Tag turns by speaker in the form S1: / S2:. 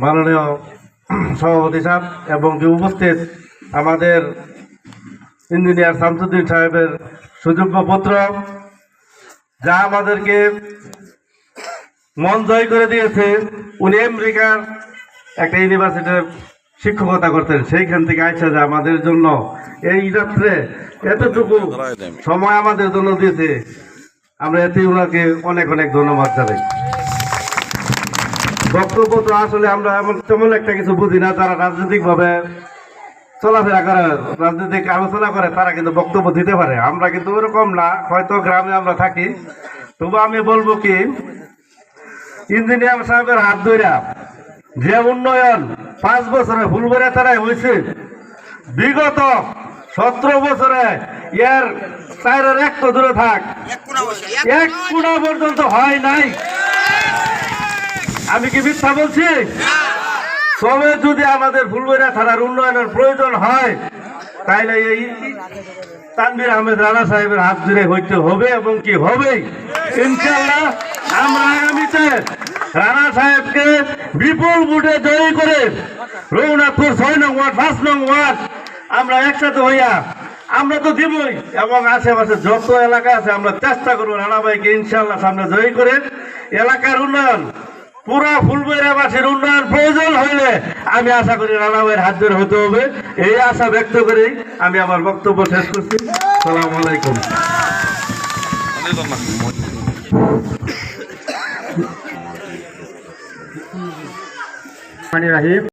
S1: মাননীয় সভাপতি সাহেব এবং যে উপস্থিত আমাদের ইঞ্জিনিয়ার শামসুদ্দিন সাহেবের সুযোগ্য পুত্র যা আমাদেরকে মন জয় করে দিয়েছে। উনি আমেরিকার একটা ইউনিভার্সিটির শিক্ষকতা করতেন। সেইখান থেকে আইসা যে আমাদের জন্য এই রাত্রে এতটুকু সময় আমাদের জন্য দিয়েছে। আমরা এতে ওনাকে অনেক অনেক ধন্যবাদ জানাই। বক্তব্য তো আসলে আমরা এমন তেমন একটা কিছু বুঝি না যারা রাজনৈতিকভাবে চলাফেরা করে রাজনৈতিক আলোচনা করে তারা কিন্তু বক্তব্য দিতে পারে। আমরা কিন্তু ওরকম না হয়তো গ্রামে আমরা থাকি। তবু আমি বলব কি ইঞ্জিনিয়ার সাহেবের হাত ধইরা যে উন্নয়ন পাঁচ বছরে ফুলবরে তারাই হয়েছে বিগত সতেরো বছরে এর চাইরের এক তো দূরে থাক এক কোনা পর্যন্ত হয় নাই। আমি কি মিথ্যা বলছি? তবে যদি আমাদের ফুলবইরা থানার উন্নয়নের প্রয়োজন হয়, তাইলে এই তানবির আহমেদ রানা সাহেবের হাত ধরে হইতে হবে এবং কি হবেই। ইনশাল্লাহ আমরা আগামীতে রানা সাহেবকে বিপুল ভোটে জয়ী করে রঘুনাথপুর ছয় নং ওয়ার্ড, পাঁচ নং ওয়ার্ড আমরা একসাথে হইয়া আমরা তো দিবই এবং আশেপাশে যত এলাকা আছে আমরা চেষ্টা করব রানা ভাইকে ইনশাল্লাহ সামনে জয়ী করে। এলাকার উন্নয়ন পুরা ফুলবইরাবাসীর উন্নয়ন প্রয়োজন হইলে আমি আশা করি রানা ভাইয়ের হাত ধরে হতে হবে। এই আশা ব্যক্ত করেই আমি আমার বক্তব্য শেষ করছি। সালাম আলাইকুম।
S2: রাহিম।